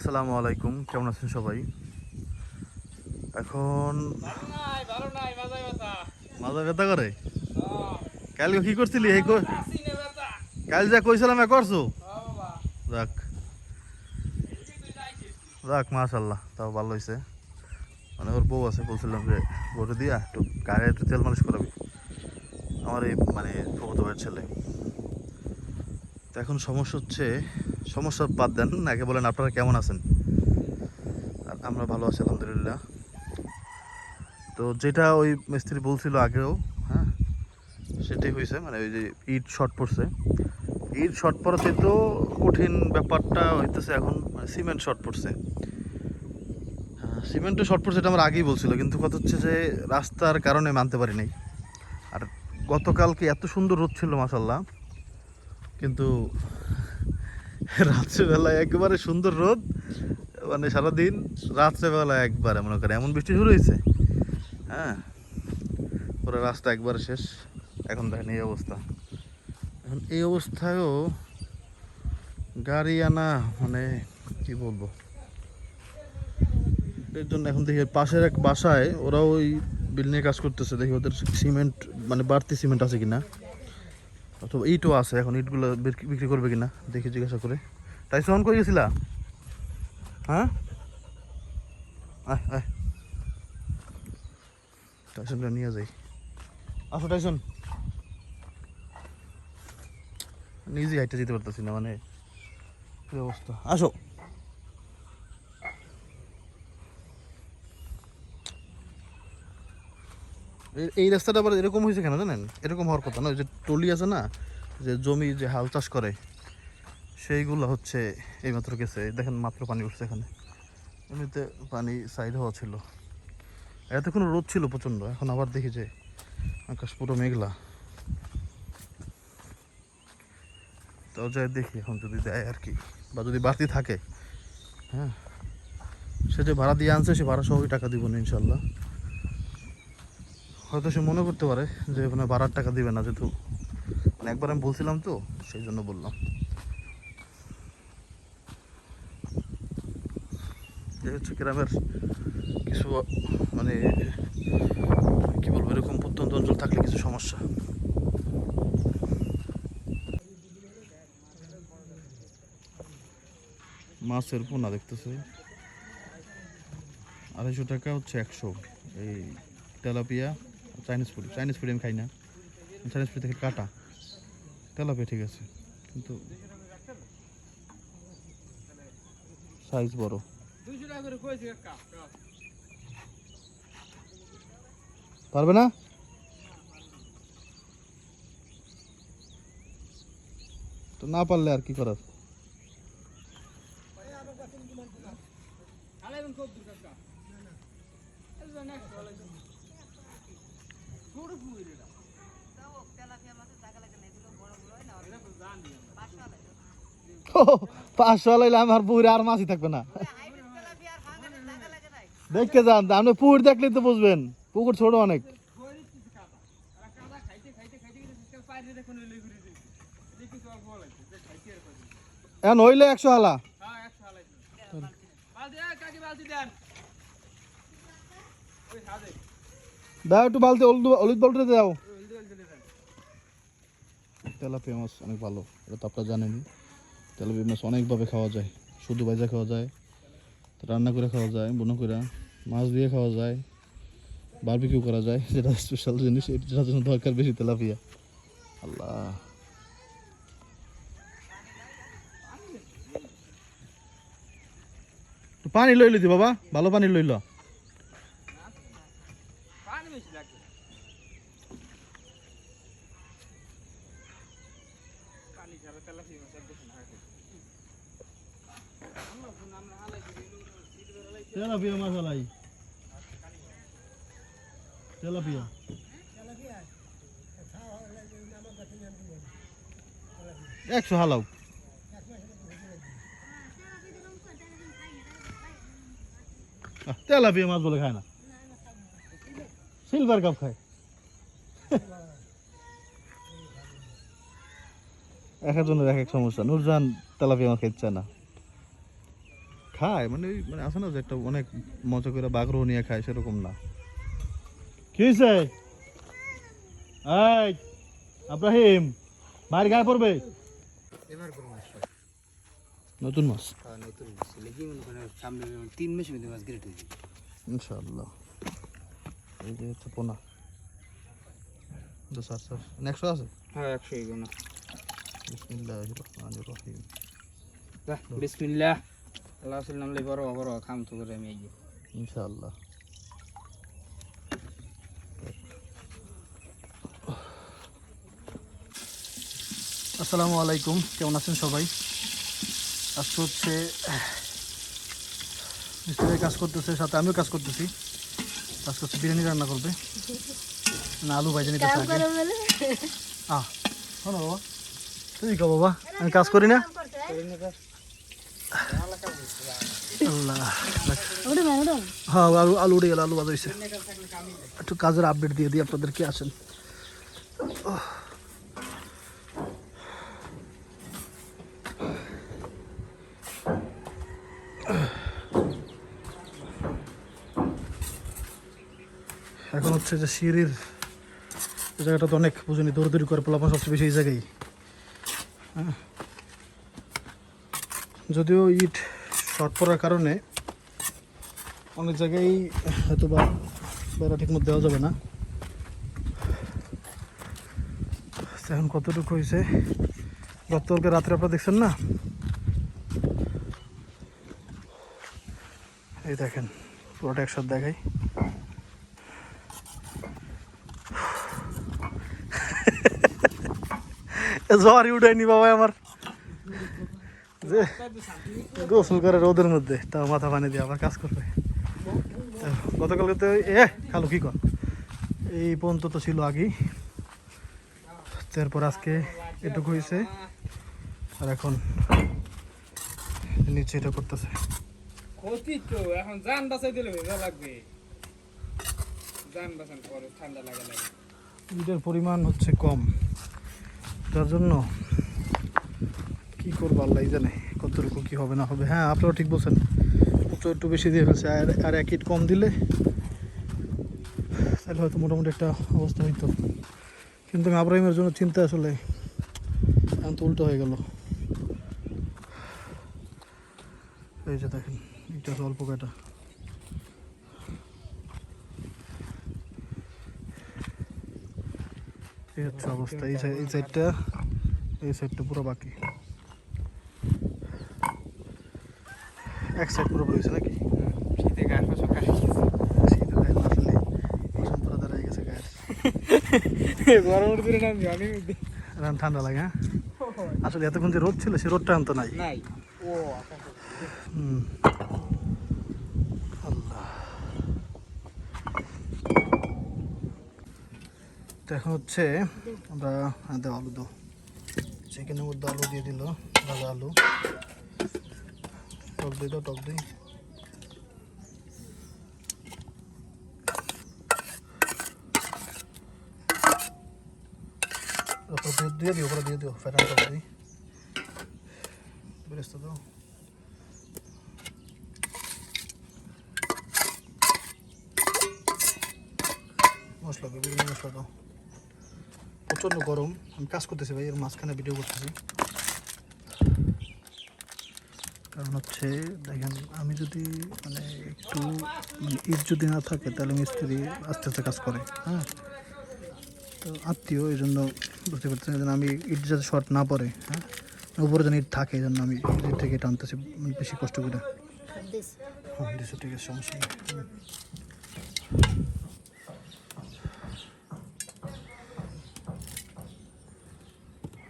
আসসালামু আলাইকুম, কেমন আছেন সবাই? এখন মাজা ব্যথা করে? কালকে কি করছিলি? কাল যা কইছিলাম করছ? যাক। যাক মাশাল্লাহ তাও ভালো হয়েছে মানে ওর বউ আছে, বলছিলাম যে, বউটা দিয়া একটু গায়ে একটু তেল মালিশ করাবি। আমার এই মানে ফবত ভাইয়ের ছেলে। তো এখন সমস্যা হচ্ছে সমস্যা বাদ দেন, আগে বলেন আপনারা কেমন আছেন? আর আমরা ভালো আছি, আলহামদুলিল্লাহ। তো যেটা ওই মিস্ত্রি বলছিল আগেও হ্যাঁ সেটাই হয়েছে মানে ওই যে ইট শর্ট পড়ছে। ইট শর্ট পড়াতে তো কঠিন ব্যাপারটা হইতেছে এখন মানে সিমেন্ট শর্ট পড়ছে। সিমেন্টও শর্ট পড়ছে, এটা আমার আগেই বলছিল, কিন্তু কথা হচ্ছে যে রাস্তার কারণে মানতে পারি নাই। আর গতকালকে এত সুন্দর রোদ ছিল মাসাল্লাহ কিন্তু রাত্রেবেলায় একেবারে সুন্দর রোদ। মানে সারাদিন রাত্রেবেলায় একবারে, মনে করে এমন বৃষ্টি শুরু হয়েছে। হ্যাঁ পুরো রাস্তা একবারে শেষ। এখন দেখেন এই অবস্থা। এখন এই অবস্থায়ও গাড়ি আনা মানে কি বলব? এর জন্য এখন দেখি, পাশের এক বাসায় ওরা ওই বিল্ডিংয়ে কাজ করতেছে। দেখি ওদের সিমেন্ট মানে বাড়তি সিমেন্ট আছে কিনা। অথবা ইটও আছে, এখন ইটগুলো বিক্রি- করবে কিনা, দেখি জিজ্ঞাসা করে। তাই টাইসন করে গেছিলা? হ্যাঁ? আয় আয়। টাইসনটা নিয়ে যাই। আসো টাইসন। নিজে হাইটে যেতে পারতেছি না মানে অবস্থা? আসো। এই- রাস্তাটা আবার এরকম হয়েছে কেন জানেন? এরকম হওয়ার কথা না যে টলি আছে না, যে জমি, যে হাল চাষ করে, সেইগুলো হচ্ছে এইমাত্র গেছে। দেখেন মাত্র পানি উঠছে এখানে। এমনিতে পানি সাইড হওয়া ছিল। এতক্ষণ রোদ ছিল প্রচণ্ড, এখন আবার দেখি যে আকাশ পুরো মেঘলা। তাও যাই দেখি, এখন যদি দেয় আর কি। বা যদি বাড়তি থাকে হ্যাঁ। সে যে ভাড়া দিয়ে আনছে, সে ভাড়া সবই টাকা দিব না, ইনশাল্লাহ। হয়তো সে মনে করতে পারে যে মানে ভাড়ার টাকা দিবে না, যেহেতু মানে একবার আমি বলছিলাম তো, সেই জন্য বললাম। হচ্ছে গ্রামের কিছু মানে কি বলব, এরকম প্রত্যন্ত অঞ্চল থাকলে কিছু সমস্যা। মাছের পোনা দেখতেছে। আড়াইশো টাকা হচ্ছে একশো। এই tilapia. Chinese food Chinese food আমি খাই না। চাইনিজ ফুড থেকে কাটা। তেলাপিয়া ঠিক আছে। কিন্তু সাইজ বড়। পারবে না? তো না পারলে আর কি করার আলাইবেন কত দূর কাকা এই যে next বলে তো। ছোট পুকুর এটা। এটা তো জানি আমরা। পাঁচশো আমার পুকুরে আর মাছই থাকবে না। দেখতে যান, আপনি পুকুর দেখলে তো বুঝবেন। পুকুর ছোট অনেক। এখন হইলে একশো হালা একটু অনেক ভালো, এটা তো আপনারা জানেনই। তেলাপিয়া মাছ অনেকভাবে খাওয়া যায়। শুধু ভাজা খাওয়া যায়, রান্না করে খাওয়া যায়, বুনো করে। মাছ দিয়ে খাওয়া যায় বারবিকিউ করা যায়, যেটা স্পেশাল জিনিস এটার জন্য দরকার বেশি তেলাপিয়া। আল্লাহ। পানি লইলি দি বাবা, ভালো পানি লইল পানি বেশি লাগবে। পানি ছাড়া তেলাপিয়া মাছ একদম না হয়। আমরা ফোন আমরা হালাইছি, এগুলো সিট বের হালাইছি। তেলাপিয়া মাছ আলাই তেলাপিয়া। একশো হালাও। তেলাপিয়া মাছ বলে খায় না। সিলভার কাপ খায়। এক একজনের এক এক সমস্যা। নুরজাহান তেলাপিয়া মাছ খেতে চায় না। খায়? মানে ওই মানে আছে না যে একটা অনেক মজা করে বাঘরও নিয়ে খায় সেরকম না। কি হয়েছে এই আব্রাহিম মায়ের গায়ে পড়বে? এবার করব মাছ নতুন মাছ? নতুন মাছ। মনে সামনে তিন মধ্যে মাছ গ্রেট হয়েছে ইনশাআল্লাহ। এই যে হচ্ছে পোনা। তো স্যার স্যার। নেক্সট আছে? হ্যাঁ একশো রহিম। বিসমিল্লাহ। আল্লাহ রাসূল নাম লই বড় বড় খাম তো করে আমি এই ইনশাআল্লাহ। আসসালামু আলাইকুম কেমন আছেন সবাই? আজকে হচ্ছে মিস্ত্রি কাজ করতেছে সাথে আমিও কাজ করতেছি। কাজ করছে বিরিয়ানি রান্না করবে। না আলু ভাইজা নিতেছে আগে আহ শোনো বাবা। তুই কো বাবা? আমি কাজ করি না? আল্লাহ হ্যাঁ আলু আলু উড়ে গেল আলু বাদ হয়েছে একটু কাজের আপডেট দিয়ে দিই আপনাদের কে আছেন? এখন হচ্ছে যে সিঁড়ির জায়গাটা তো অনেক বুঝুনি দৌড়দৌড়ি করে পোলাপান সবচেয়ে বেশি এই জায়গায়। হ্যাঁ। যদিও ইট শর্ট পড়ার কারণে অনেক জায়গায় হয়তো বা বেড়া ঠিক মতো দেওয়া যাবে না। এখন কতটুকু হয়েছে? গতকালকে রাত্রে আপনারা দেখছেন না? এই দেখেন, পুরোটা একসাথে দেখাই। জ্বরই উঠায়নি বাবা আমার। যে গোসল করে রোদের মধ্যে তাও মাথা পানি দিয়ে আবার কাজ করবে। তো গতকালকে তো এ খালো কি কর? এই পর্যন্ত তো ছিল আগেই। তারপর আজকে এটুকু হয়েছে আর এখন নিচে এটা করতেছে। ক্ষতি তো এখন জান বাঁচাই দিলে ভেজা লাগবে। জান বাঁচান পরে ঠান্ডা লাগা লাগে। ইটের পরিমাণ হচ্ছে কম। তার জন্য কি করব আল্লাহ জানে, কতটুকু কি হবে না হবে। হ্যাঁ আপনারা ঠিক বলছেন। উঁচু একটু বেশি দিয়ে ফেলছে, আর আর এক ইট কম দিলে তাহলে হয়তো মোটামুটি একটা অবস্থা হইতো। কিন্তু আব্রাহিমের জন্য চিন্তা আসলে এখন তো উল্টো হয়ে গেল। এই যে দেখেন, এটা অল্প কয়টা। এই হচ্ছে অবস্থা, এই সাইডটা এই সাইডটা পুরো বাকি। এক সাইড পুরো হয়েছে নাকি? শীতে গাছ পাশা কাশি শীতের গায়ে না আসলে মৌসুম পুরো দাঁড়ায় গেছে গায়ের। গরমের দিনে না জানি এখন ঠান্ডা লাগে হ্যাঁ? আসলে এতক্ষণ যে রোদ ছিল সে রোদটা আনতো নাই। নাই। ও হুম। তো এখন হচ্ছে আমরা আলু দাও। চিকেনের মধ্যে আলু দিয়ে দিল ভাজা আলু। টক দই দাও টক দই দিয়ে- দিও, ওপরে দিয়ে দিও ফ্যাটান টক দই বেরেস্তা দাও। মশলা বিভিন্ন মশলা দাও। প্রচণ্ড গরম, আমি কাজ করতেছি ভাই, এর মাঝখানে ভিডিও করতেছি। কারণ হচ্ছে দেখেন আমি যদি মানে একটু মানে ঈদ যদি না থাকে তাহলে মিস্ত্রি আস্তে আস্তে কাজ করে হ্যাঁ? তো আত্মীয় এই জন্য বুঝতে পারছেন জন্য আমি ইট যাতে শর্ট না পড়ে হ্যাঁ? উপরে যেন ইট থাকে এই জন্য আমি ইট থেকে টানতেছি বেশি কষ্ট করে। হ্যাঁ দিছো ঠিক আছে সমস্যা নেই। হুম।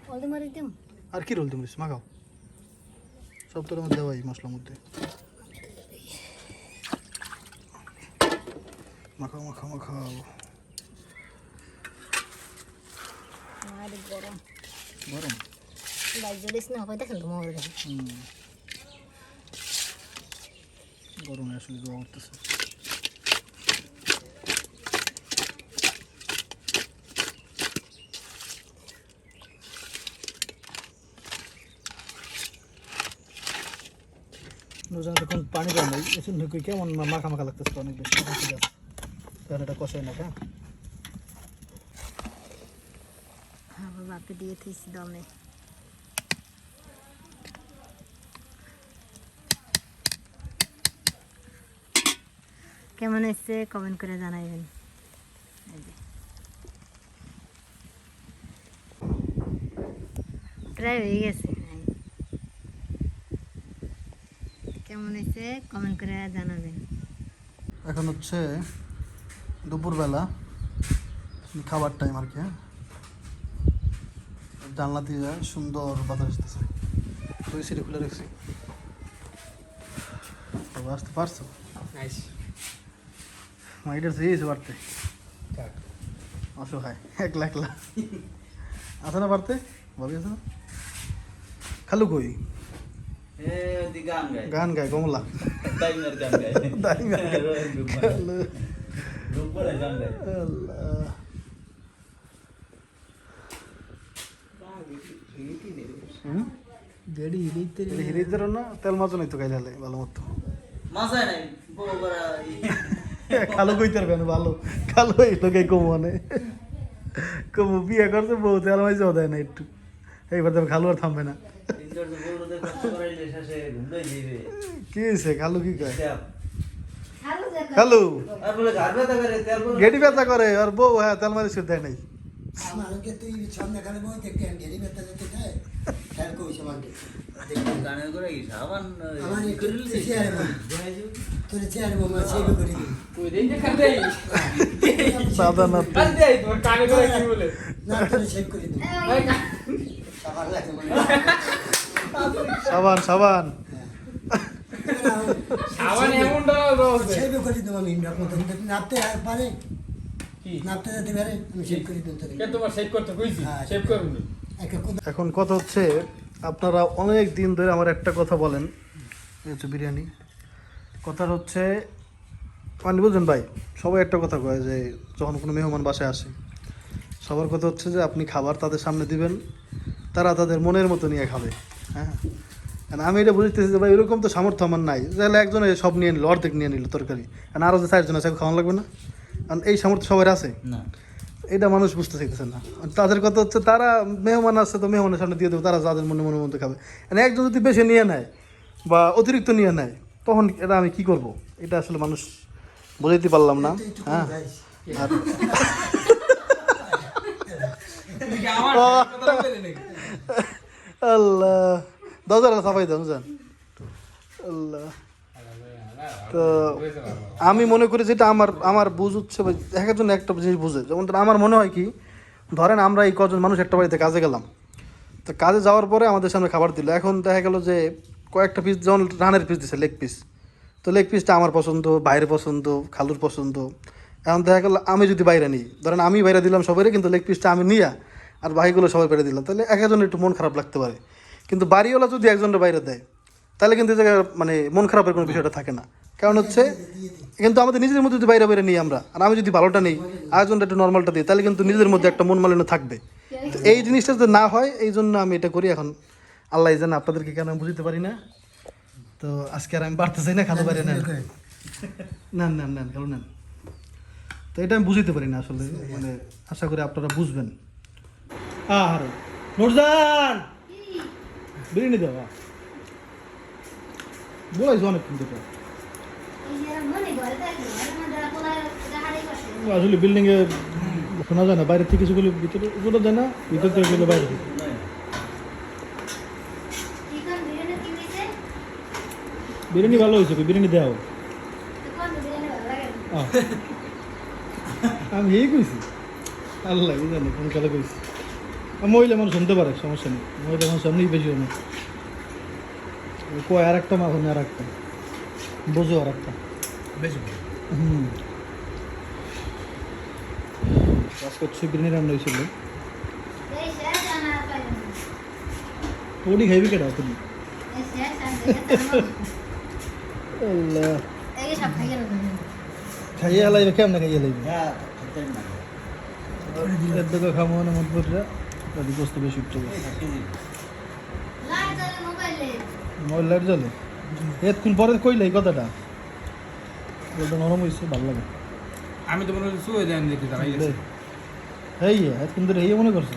হলদি মারি দিম। আর কি রোল তুমি মাখাও? সব তোর আমার দেওয়াই মশলার মধ্যে। মাখাও মাখাও মাখাও। গরম। গরম? জ্বলিস না হবে দেখেন তোমার গরমে। আসলে দোয়া করতেছে নুরজান তখন পানি দেয় নাই এসে ঢুকে কেমন মাখা মাখা লাগতেছে অনেক বেশি। তাহলে এটা কষাই না হ্যাঁ? আমার বাপে দিয়ে থইছি দমে। কেমন হয়েছে কমেন্ট করে জানাইবেন। প্রায় হয়ে গেছে এই। কেমন হয়েছে? কমেন্ট করে জানাবেন। এখন হচ্ছে দুপুরবেলা খাবার টাইম আর কি হ্যাঁ? জানলা দিয়ে সুন্দর বাতাস আসতেছে তুই সিঁড়ি খুলে রেখেছি। তবে আসতে পারছ? মাইটার চেয়েছে বাড়তে। অসহায় একলা একলা। আছে না বাড়তে? ভাবি আছে না? খালু কই? গান গায় কমলা। হিরিদের না তেল মাছ নাই তো খাইলে ভালো মতো। মাসায় নাই? খালো কইতে পারবে না ভালো। খালো এই লোকে কমনে কমু বিয়ে করছে বউ তেল মাছ দেয় না একটু। এইবার তো খালো আর থামবে না। কি হয়েছে খালু কি কয়? খালু আর বলে ঘর ব্যথা করে তেল বলে গেটি ব্যথা করে আর বউ হ্যাঁ তেল করে দেয় নাই। আমাকে তুই সন্ধ্যাকালে বই দেখতে যেতে খেয়াল করিস আমাকে। সাধারণত না তোর সেভ করে ভাই কা- সবার লাগছে মনে সাবান সাবান। সাবান এমন রয়েছে। সেবে করে দেবো আমি ইন্ডিয়ার মতো। নাপতে আর পারে। কি? নাপতে যেতে পারে আমি সেভ করে দেবো তোকে কে তোমার সেভ করতে কইছি? হ্যাঁ, সেভ করুনি এখন কথা হচ্ছে আপনারা অনেক দিন ধরে আমার একটা কথা বলেন। এই হচ্ছে বিরিয়ানি। কথা হচ্ছে মানে বুঝলেন ভাই সবাই একটা কথা কয় যে যখন কোনো মেহমান বাসায় আসে সবার কথা হচ্ছে যে আপনি খাবার তাদের সামনে দিবেন তারা তাদের মনের মতো নিয়ে খাবে হ্যাঁ? আমি এটা বুঝতেছি যে ভাই এরকম তো সামর্থ্য আমার নাই। তাহলে একজনে সব নিয়ে নিল অর্ধেক নিয়ে নিল তরকারি। আর আরও যে চারজন আছে খাওয়ানো লাগবে না। কারণ এই সামর্থ্য সবার আছে? না। এটা মানুষ বুঝতে চাইতেছে না। তাদের কথা হচ্ছে তারা মেহমান আসছে তো মেহমানের সামনে দিয়ে দেবো তারা যাদের মনে মনে মধ্যে খাবে। মানে একজন যদি বেশি নিয়ে নেয় বা অতিরিক্ত নিয়ে নেয় তখন এটা আমি কি করব? এটা আসলে মানুষ বুঝাইতে পারলাম না। হ্যাঁ? আল্লাহ। হাজার সাফাই দাম জান তো আমি মনে করি যেটা আমার আমার বুঝ হচ্ছে এক একজন একটা জিনিস বুঝে। যেমন আমার মনে হয় কি, ধরেন আমরা এই কজন মানুষ একটা বাড়িতে কাজে গেলাম। তো কাজে যাওয়ার পরে আমাদের সামনে খাবার দিল। এখন দেখা গেল যে কয়েকটা পিস যেমন রানের পিস দিছে লেগ পিস তো লেগ পিসটা আমার পছন্দ বাইরে পছন্দ, খালুর পছন্দ। এখন দেখা গেল আমি যদি বাইরে নিই, ধরেন আমি বাইরে দিলাম সবাই কিন্তু লেগ পিসটা আমি নিয়া আর বাকিগুলো সবাই বাইরে দিলাম, তাহলে এক একজনের একটু মন খারাপ লাগতে পারে। কিন্তু বাড়িওয়ালা যদি একজনের বাইরে দেয়, তাহলে কিন্তু জায়গায় মানে মন খারাপের কোনো বিষয়টা থাকে না। কারণ হচ্ছে, কিন্তু আমাদের নিজেদের মধ্যে যদি বাইরে বাইরে নিই আমরা, আর আমি যদি ভালোটা নিই, আরেকজনটা একটু নর্মালটা দিই, তাহলে কিন্তু নিজেদের মধ্যে একটা মন মালিন্য থাকবে। তো এই জিনিসটা যদি না হয়, এই জন্য আমি এটা করি এখন। আল্লাহ জানে আপনাদেরকে কেন আমি বুঝতে পারি না। তো আজকে আর আমি বাড়তে চাই না খালো বাইরে নেন নেন নেন নেন খালো নেন। তো এটা আমি বুঝতে পারি না আসলে মানে আশা করি আপনারা বুঝবেন। আর নুরজান! বিরিয়ানি দেওয়া বলাইছো অনেকক্ষণ থেকে আসলে বিল্ডিং এ শোনা যায় না বাইরে থেকে কিছুগুলো ভিতরে শোনা যায় না ভিতর থেকে গেলে বাইরে থেকে। বিরিয়ানি ভালো হয়েছে বিরিয়ানি দেওয়া। আমি এই কইছি আল্লাহ জানি কোন কালে কইছি মহিলা মানুষ শুনতে পারে সমস্যা নেই। মহিলা মানুষ এমনি বেশি শুনে কয় আর একটা মাখন আর একটা। বোঝো আর একটা। হুম। আজকে হচ্ছে রান্না হয়েছিল। ওটি খাইবি কেটা তুমি? আল্লাহ। খাইয়ে লাইবে কেমন খাইয়ে লাইবে হ্যাঁ খাইতেন না। এর খামো না মত তাদের গোস্ত বেশি উঠতে মোবাইল লাইট জ্বলে? এতক্ষণ পরে কইলে এই কথাটা। বলতে নরম হয়েছে ভালো লাগে। আমি তো মনে হচ্ছে শুয়ে দেন দেখি তারা এই এতক্ষণ ধরে এই মনে করছে।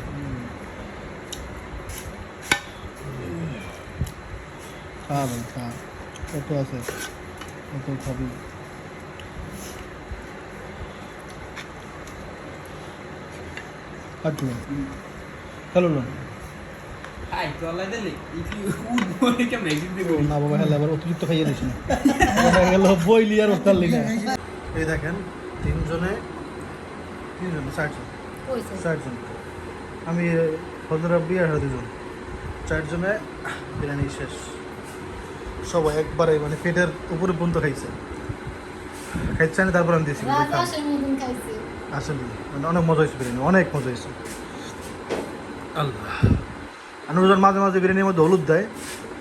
খা ভাই খা কত আছে? কত খাবি? কাটলো খেলো না। আই তলাই দিলে? ইতি উঠবো কেমন একদিন দেখো না বাবা আবার অতিরিক্ত খাইয়ে দিস না। দেখা গেল বইলি আর উত্তারলি না। এই দেখেন তিনজনে তিনজনে ষাটজন কইছে আমি হজর আব্বি আর দুজন। চারজনে বিরিয়ানি শেষ। সবাই একবারে মানে পেটের উপরে পর্যন্ত খাইছে। খাইছে না তারপর আমি দিয়েছি। আসলে মানে অনেক মজা হয়েছে বিরিয়ানি অনেক মজা হয়েছে। আল্লাহ। আর মাঝে মাঝে বিরিয়ানির মধ্যে হলুদ দেয়।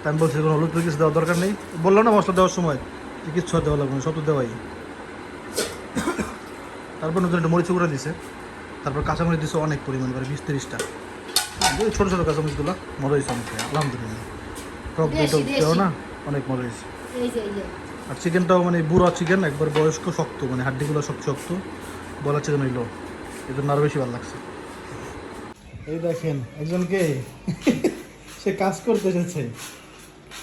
তা আমি বলছি কোনো হলুদ কিছু দেওয়ার দরকার নেই। বললাম না মশলা দেওয়ার সময়। যে কিচ্ছু দেওয়া লাগবে না সব তো দেওয়াই। তারপর নতুন একটা মরিচ করে দিছে। তারপর কাঁচামরিচ দিছে অনেক পরিমাণ করে বিশ তিরিশটা। ছোটো ছোটো কাঁচামরিচগুলো মজা হয়েছে অনেক আলহামদুলিল্লাহ। টক দেওয়া। না অনেক মজা হয়েছে আর চিকেনটাও মানে বুড়া চিকেন একবার বয়স্ক শক্ত মানে হাড্ডিগুলো শক্ত শক্ত বলা চিকেন হইল জন্য আরও বেশি ভালো লাগছে। এই দেখেন একজনকে সে কাজ করতে এসেছে।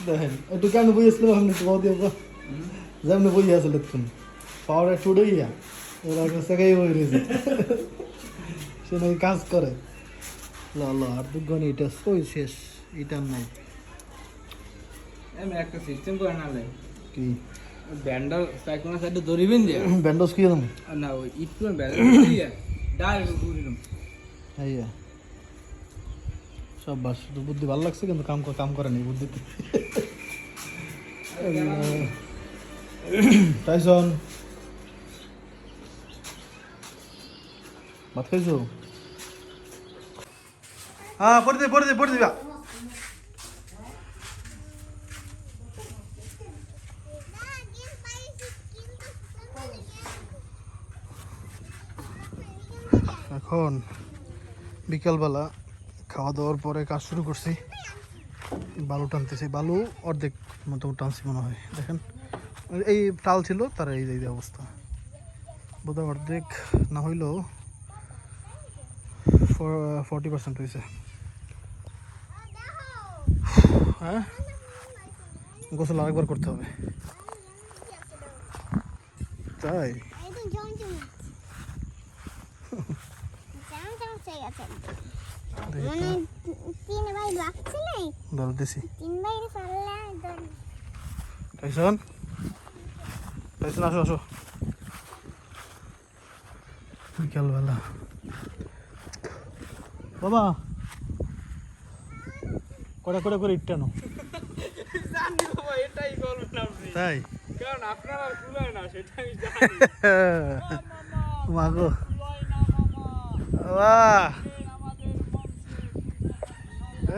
দেখেন একটু কেন বই আসলো? আপনি বাদ দিয়ে যেমন বই আসলে তুমি পাওয়ার একটু উড়েইয়া ওরা সেকাই বই রয়েছে। সে নাকি কাজ করে। ল ল আর দুগুণ এটা ওই শেষ? এটা নাই। আমি একটা সিস্টেম করে না কি? ব্যান্ডাল সাইকোনা সাইডে ধরিবেন যে? ব্যান্ডোজ কি না ওই ব্যালেন্স দিয়ে ডাইরেক্ট ঘুরিলাম হ্যাঁ বাস শুধু বুদ্ধি ভালো লাগছে কিন্তু কাম কাম করে নি বুদ্ধিতে টাইসন ভাত খাইছো? হ্যাঁ পড়ে দে পড়ে দে, পড়ে দিবা। এখন বিকালবেলা খাওয়া দাওয়ার পরে কাজ শুরু করছি। বালু টানতেছি। বালু অর্ধেক মতো টানছি মনে হয়। দেখেন, এই টাল ছিল, তার এই এই অবস্থা। বোধহয় অর্ধেক না হইলেও ফর্টি পার্সেন্ট হয়েছে হ্যাঁ? গোসল আরেকবার করতে হবে। তাই? দন টাইসন টাইসন আসো আসো। বিকালবেলা। বাবা! কটা করে করে ইটটানো তাই? কারণ আপনার না সেটা আমি জানি মাগো বাহ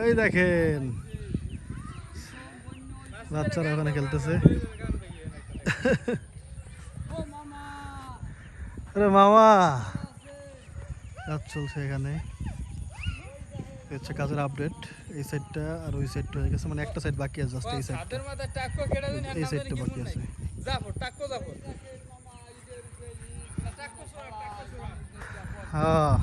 এই দেখেন। বাচ্চারা ওখানে খেলতেছে। মামা। কাজ চলছে এখানে। কাজের আপডেট এই সাইডটা আর ওই সাইডটা হয়ে গেছে। মানে একটা সাইড বাকি আছে জাস্ট এই সাইডটা এই সাইডটা বাকি আছে। হ্যাঁ।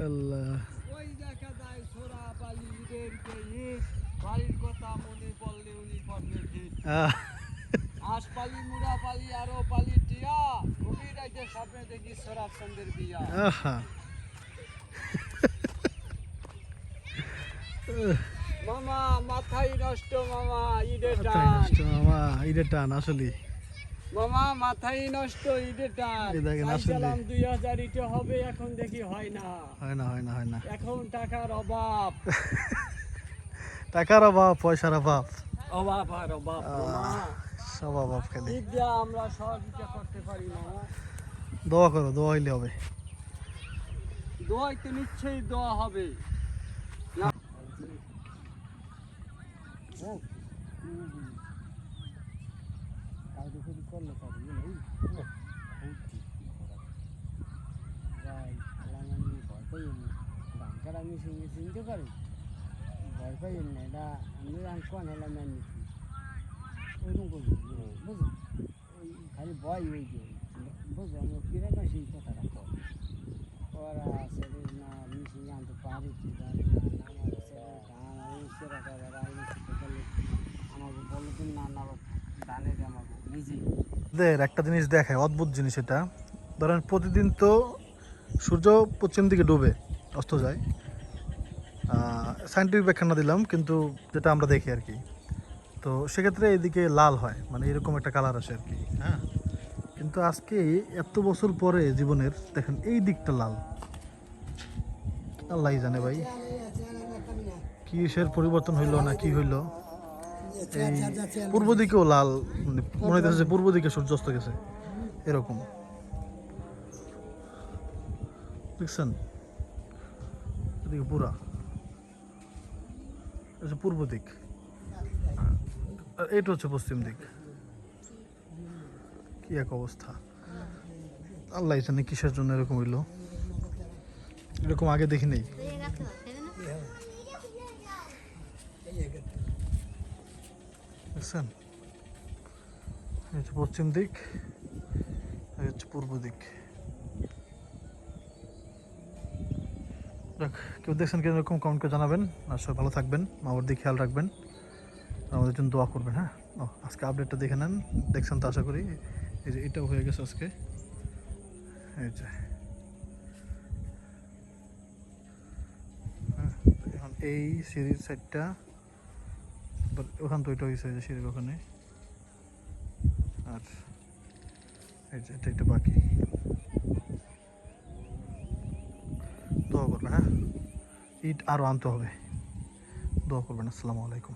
আল্লাহ। ওই দেখা যায় সোরা পালি ঈদের ঈদ বাড়ির কথা মনে পড়লে উনি পড়বে ঠিক আহ, আশ পালি মুড়া পালি আরও পালি টিয়া গভীর রাইতে স্বপ্নে দেখি সরাব চন্দ্রের বিয়া আহা। মামা মাথাই নষ্ট মামা ঈদের টান। নষ্ট মামা ঈদের টান আসলে মামা মাথাই নষ্ট এই চাইছিলাম দুই হাজার ইটে হবে এখন দেখি হয় না। হয় না হয় না হয় না। এখন টাকার অভাব। টাকার অভাব পয়সার অভাব। অভাব আর অভাব সব অভাব খালি। দিয়া আমরা সহযোগিতা করতে পারি মামা। দোয়া করো দোয়া হইলে হবে। দোয়াই তো নিশ্চয়ই দোয়া হবে। না। পারি ধার পাই না এটা আমি না নিচ্ছি ওইরকম করবি বুঝো ওই খালি ভয় ওই যে বুঝো আমার কিনে না সেই কথাটা কর ওরা সেদিন না মিশিয়ে আনতে পারি কি জানি না আমার ছেলে ধান আমি সেরা করে আমাকে বলো তুমি না না ধানের আমাকে নিজেই দের একটা জিনিস দেখায় অদ্ভুত জিনিস এটা। ধরেন প্রতিদিন তো সূর্য পশ্চিম দিকে ডুবে অস্ত যায়। সাইন্টিফিক ব্যাখ্যানা দিলাম, কিন্তু যেটা আমরা দেখি আর কি। তো সেক্ষেত্রে এদিকে লাল হয় মানে এরকম একটা কালার আসে আর কি হ্যাঁ? কিন্তু আজকে এত বছর পরে জীবনের, দেখেন এই দিকটা লাল। আল্লাহ জানে ভাই কিসের পরিবর্তন হইল না কি হইল। এই পূর্ব দিকেও লাল মানে মনে হইতেছে যে পূর্ব দিকে সূর্য অস্ত গেছে, এরকম। দেখছেন? এদিকে পুরা। হচ্ছে পূর্ব দিক। আর এটা হচ্ছে পশ্চিম দিক। কি এক অবস্থা। আল্লাহ জানে কিসের জন্য এরকম হইল? এরকম আগে দেখি নেই পশ্চিম দিক হচ্ছে পূর্ব দিক। যাক কেউ দেখছেন কেউ এরকম কমেন্ট করে জানাবেন। আর সবাই ভালো থাকবেন মামার দিকে খেয়াল রাখবেন। আমাদের জন্য দোয়া করবেন হ্যাঁ? ও আজকে আপডেটটা দেখে নেন দেখছেন তো আশা করি। এই যে এটাও হয়ে গেছে আজকে। এই যে। হ্যাঁ, এখন এই সিরিজ সাইডটা ওখান তো ওইটা হয়েছে সিঁড়ির ওখানে। আর এই যে এটা একটা বাকি দোয়া করবেন হ্যাঁ ইট আরও আনতে হবে। দোয়া করবেন। আসসালামু আলাইকুম।